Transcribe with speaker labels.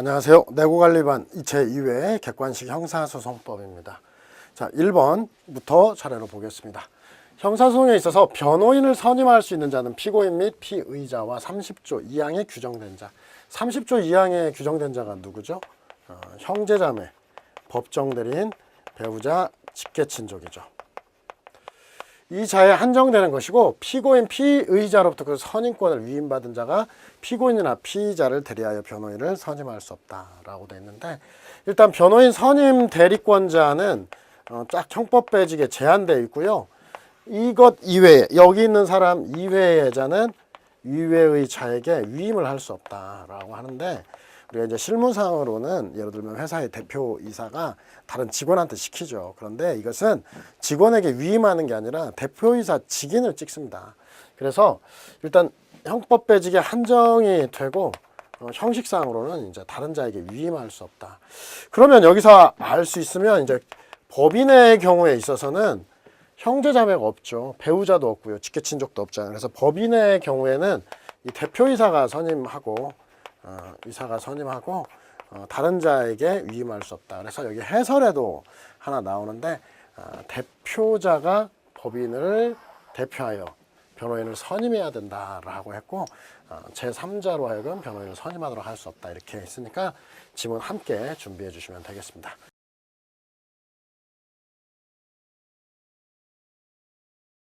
Speaker 1: 안녕하세요. 내고관리반 제2회 객관식 형사소송법입니다. 자, 1번부터 차례로 보겠습니다. 형사소송에 있어서 변호인을 선임할 수 있는 자는 피고인 및 피의자와 30조 2항에 규정된 자. 30조 2항에 규정된 자가 누구죠? 어, 형제자매, 법정대리인, 배우자, 직계친족이죠. 이 자에 한정되는 것이고 피고인 피의자로부터 그 선임권을 위임받은 자가 피고인이나 피의자를 대리하여 변호인을 선임할 수 없다라고 돼 있는데 일단 변호인 선임 대리권자는 어, 쫙 형법 배직에 제한되어 있고요. 이것 이외에 여기 있는 사람 이외의 자는 이외의 자에게 위임을 할 수 없다라고 하는데 우리가 이제 실무상으로는 예를 들면 회사의 대표 이사가 다른 직원한테 시키죠. 그런데 이것은 직원에게 위임하는 게 아니라 대표이사 직인을 찍습니다. 그래서 일단 형법 배직에 한정이 되고 어, 형식상으로는 이제 다른 자에게 위임할 수 없다. 그러면 여기서 알 수 있으면 이제 법인의 경우에 있어서는 형제자매가 없죠. 배우자도 없고요. 직계친족도 없잖아요. 그래서 법인의 경우에는 이 대표이사가 선임하고 어, 이사가 선임하고 어, 다른 자에게 위임할 수 없다. 그래서 여기 해설에도 하나 나오는데 어, 대표자가 법인을 대표하여 변호인을 선임해야 된다라고 했고 어, 제3자로 하여금 변호인을 선임하도록 할 수 없다 이렇게 있으니까 지문 함께 준비해 주시면 되겠습니다.